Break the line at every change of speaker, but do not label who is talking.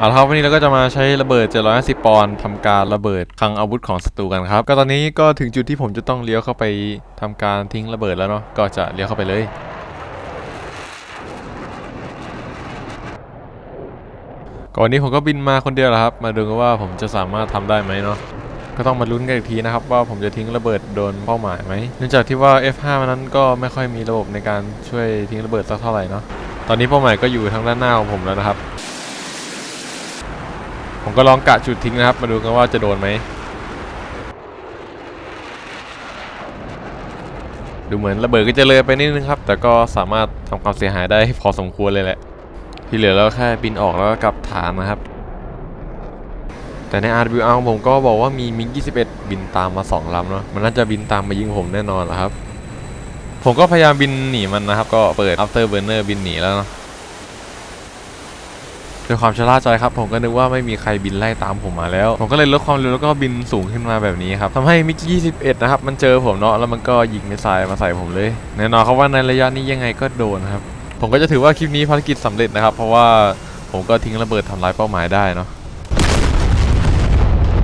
เอาละครับวันนี้เราก็จะมาใช้ระเบิด 750 ปอนด์ทำการระเบิดคลังอาวุธของศัตรูกันครับ ก็ตอนนี้ก็ถึงจุดที่ผมจะต้องเลี้ยวเข้าไปทำการทิ้งระเบิดแล้วเนาะก็จะเลี้ยวเข้าไปเลย ก่อนนี้ผมก็บินมาคนเดียวแหละครับ มาดูกันว่าผมจะสามารถทำได้ไหมเนาะก็ต้องมาลุ้นกันอีกทีนะครับว่าผมจะทิ้งระเบิดโดนเป้าหมายไหมเนื่องจากที่ว่า F5 นั้นก็ไม่ค่อยมีระบบในการช่วยทิ้งระเบิดสักเท่าไหร่เนาะตอนนี้เป้าหมายก็อยู่ทางด้านหน้าของผมแล้วนะครับ ผมก็ลองกะจุดทิ้งนะครับ มาดูกันว่าจะโดนไหม ดูเหมือนระเบิดก็จะเลยไปนิดนึงครับ แต่ก็สามารถทำความเสียหายได้พอสมควรเลยแหละ ที่เหลือเราแค่บินออกแล้วก็กลับฐานนะครับ แต่ใน RWR ของผมก็บอกว่ามีมิก21 บินตามมา2ลำเนาะ มันน่าจะบินตามมายิงผมแน่นอนแหละครับ ผมก็พยายามบินหนีมันนะครับ ก็เปิด after burner บินหนีแล้วเนาะ ด้วยความชะล่าใจครับผมก็นึกว่าไม่มีใครบินไล่ตามผมมาแล้ว ผมก็เลยลดความเร็วแล้วก็บินสูงขึ้นมาแบบนี้ครับทำให้มิก21 นะครับ มันเจอผมเนาะแล้วมันก็ยิงมิสไซล์มาใส่ผมเลยแน่นอนครับว่าในระยะนี้ยังไงก็โดนครับผมก็จะถือว่าคลิปนี้ภารกิจสำเร็จนะครับ เพราะว่าผมก็ทิ้งระเบิดทำลายเป้าหมายได้เนาะ